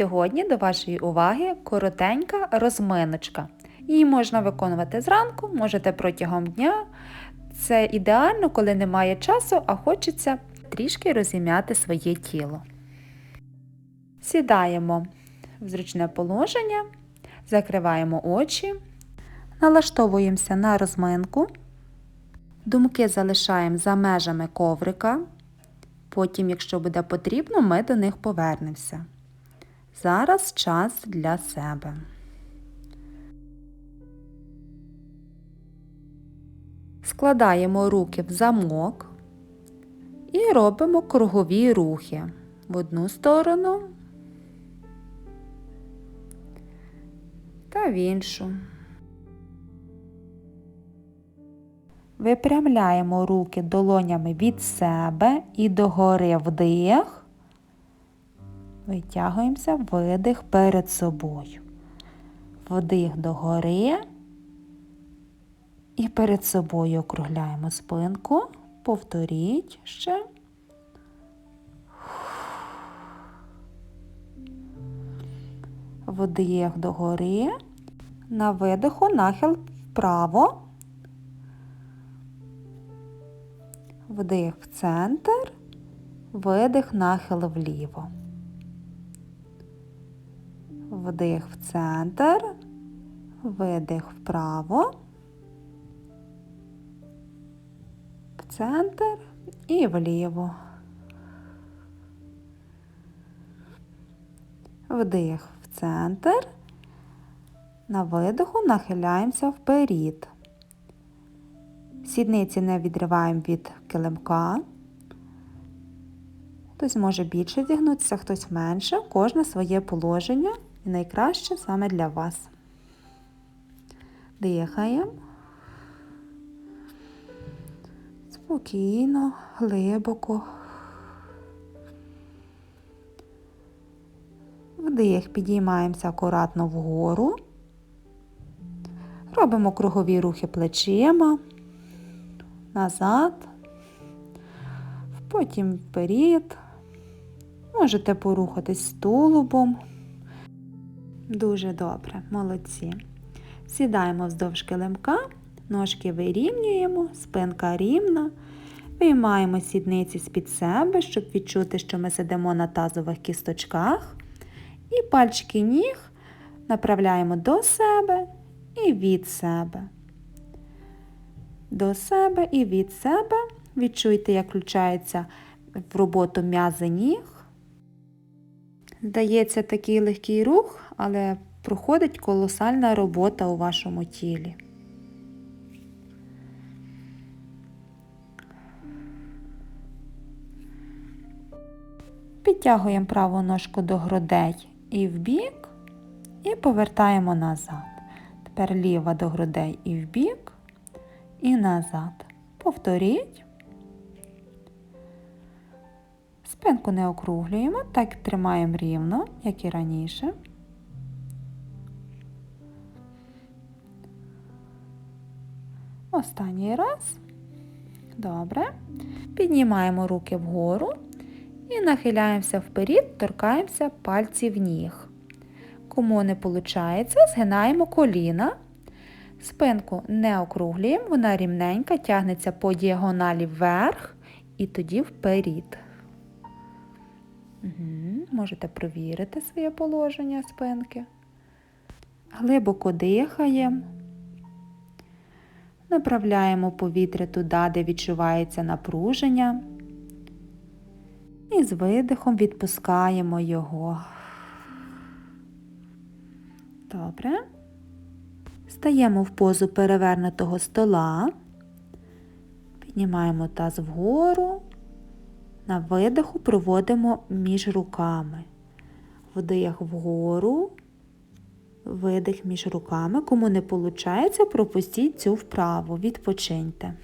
Сьогодні до вашої уваги коротенька розминочка. Її можна виконувати зранку, можете протягом дня. Це ідеально, коли немає часу, а хочеться трішки розім'яти своє тіло. Сідаємо в зручне положення, закриваємо очі, налаштовуємося на розминку, думки залишаємо за межами коврика. Потім, якщо буде потрібно, ми до них повернемося. Зараз час для себе. Складаємо руки в замок і робимо кругові рухи в одну сторону та в іншу. Випрямляємо руки долонями від себе і догори вдих. Витягуємося, видих перед собою. Вдих догори. І перед собою округляємо спинку. Повторіть ще. Вдих догори. На видиху нахил вправо. Вдих в центр, видих нахил вліво. Вдих в центр, видих вправо, в центр і вліво. Вдих в центр. На видиху нахиляємося вперед. Сідниці не відриваємо від килимка. Хтось може більше зігнутися, хтось менше. Кожне своє положення і найкраще саме для вас. Дихаємо. Спокійно, глибоко. Вдих, підіймаємося акуратно вгору. Робимо кругові рухи плечима назад, потім вперед. Можете порухатись тулубом. Дуже добре, молодці. Сідаємо вздовж килимка, ножки вирівнюємо, спинка рівна. Виймаємо сідниці з-під себе, щоб відчути, що ми сидимо на тазових кісточках. І пальчики ніг направляємо до себе і від себе до себе і від себе. Відчуйте, як включається в роботу м'язи ніг. Здається, такий легкий рух, але проходить колосальна робота у вашому тілі. Підтягуємо праву ножку до грудей і вбік, і повертаємо назад. Тепер ліва до грудей і вбік і назад. Повторіть. Спинку не округлюємо, так тримаємо рівно, як і раніше. Останній раз. Добре. Піднімаємо руки вгору і нахиляємося вперед, торкаємося пальців ніг. Кому не виходить, згинаємо коліна. Спинку не округлюємо, вона рівненька, тягнеться по діагоналі вверх і тоді вперед. Можете провірити своє положення спинки. Глибоко дихаємо. Направляємо повітря туди, де відчувається напруження. І з видихом відпускаємо його. Добре. Стаємо в позу перевернутого стола, піднімаємо таз вгору, на видиху проводимо між руками. Вдих вгору, видих між руками. Кому не виходить, пропустіть цю вправу, відпочиньте.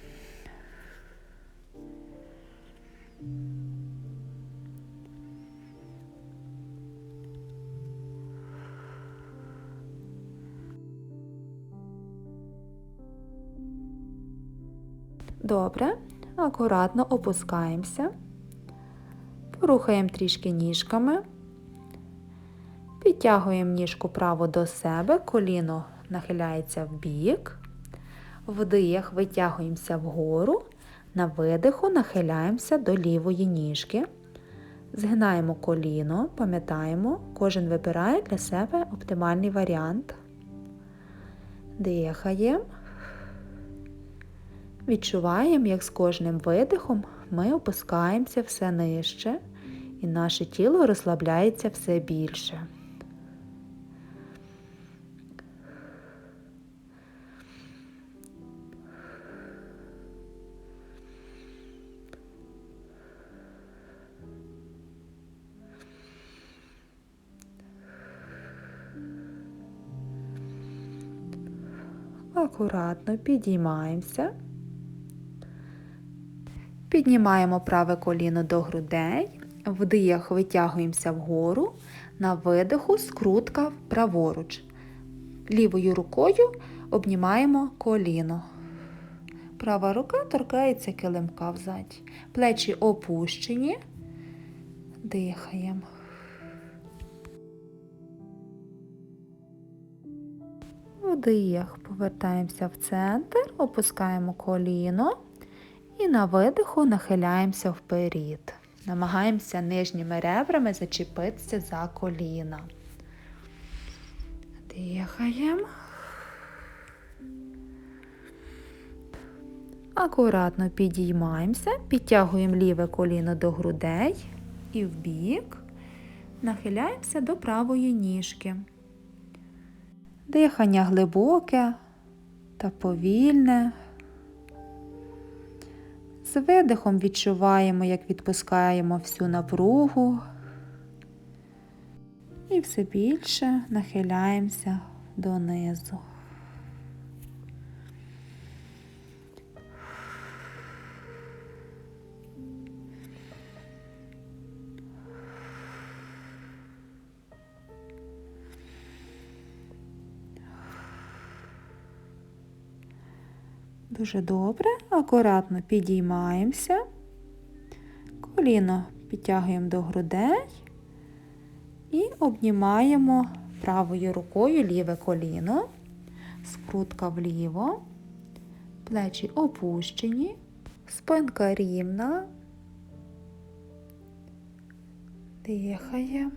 Добре, акуратно опускаємося, порухаємо трішки ніжками Підтягуємо ніжку право до себе, коліно нахиляється в бік. Вдих, витягуємося вгору. На видиху нахиляємося до лівої ніжки. Згинаємо коліно, пам'ятаємо, кожен вибирає для себе оптимальний варіант. Дихаємо. Відчуваємо, як з кожним видихом ми опускаємося все нижче, і наше тіло розслабляється все більше. Акуратно підіймаємося. Піднімаємо праве коліно до грудей, вдих витягуємося вгору, на видиху скрутка праворуч. Лівою рукою обнімаємо коліно. Права рука торкається килимка взаді. Плечі опущені. Дихаємо. Вдих, повертаємося в центр, опускаємо коліно і на видиху нахиляємося вперед. Намагаємося нижніми ребрами зачепитися за коліна. Дихаємо. Акуратно підіймаємося, підтягуємо ліве коліно до грудей і в бік. Нахиляємося до правої ніжки. Дихання глибоке та повільне. З видихом відчуваємо, як відпускаємо всю напругу і все більше нахиляємося донизу. Дуже добре, акуратно підіймаємося, коліно підтягуємо до грудей. І обнімаємо правою рукою ліве коліно, скрутка вліво, плечі опущені, спинка рівна. Дихаємо.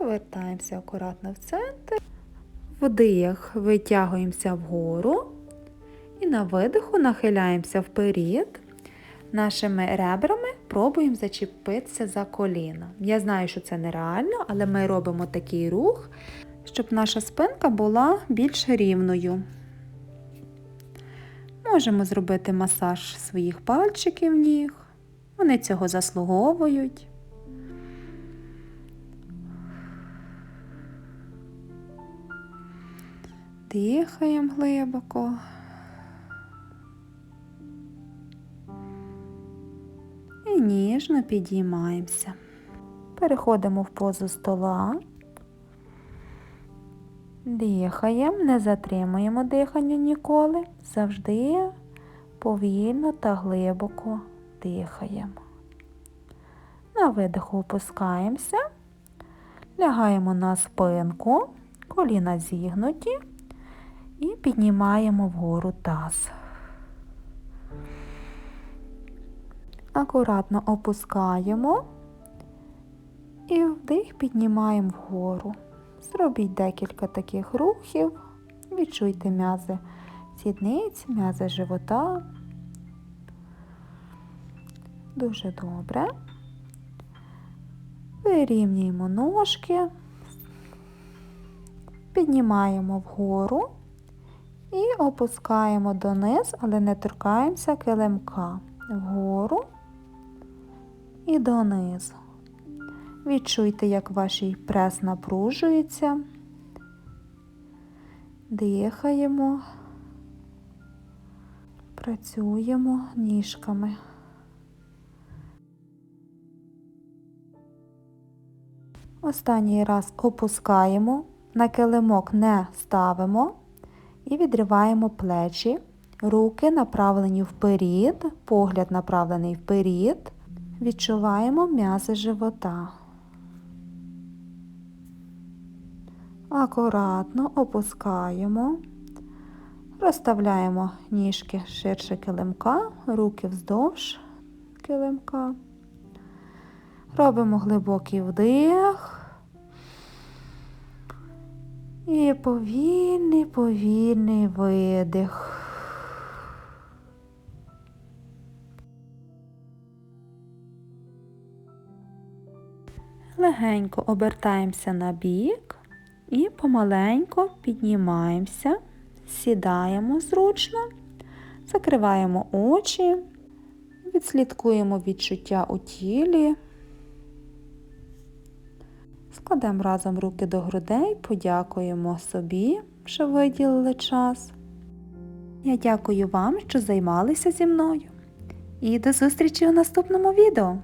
Повертаємося акуратно в центр. Вдих, витягуємося вгору. І на видиху нахиляємося вперед. Нашими ребрами пробуємо зачепитися за коліно. Я знаю, що це нереально, але ми робимо такий рух, щоб наша спинка була більш рівною. Можемо зробити масаж своїх пальчиків ніг. Вони цього заслуговують. Дихаємо глибоко. І ніжно підіймаємося. Переходимо в позу стола. Дихаємо, не затримуємо дихання ніколи. Завжди повільно та глибоко дихаємо. На видиху опускаємося, лягаємо на спинку, коліна зігнуті і піднімаємо вгору таз. Акуратно опускаємо і вдих піднімаємо вгору. Зробіть декілька таких рухів, відчуйте м'язи сідниць, м'язи живота. Дуже добре. Вирівнюємо ножки, піднімаємо вгору і опускаємо дониз, але не торкаємося килимка. Вгору і донизу. Відчуйте, як ваш прес напружується. Дихаємо, працюємо ніжками. Останній раз опускаємо, на килимок не ставимо і відриваємо плечі, Руки направлені вперед, погляд направлений вперед. Відчуваємо м'язи живота. Акуратно опускаємо. Розставляємо ніжки ширше килимка, руки вздовж килимка. Робимо глибокий вдих. І повільний, повільний видих. Легенько обертаємося на бік і помаленько піднімаємося, сідаємо зручно, закриваємо очі, відслідкуємо відчуття у тілі. Складемо разом руки до грудей, подякуємо собі, що виділили час. Я дякую вам, що займалися зі мною. І до зустрічі у наступному відео!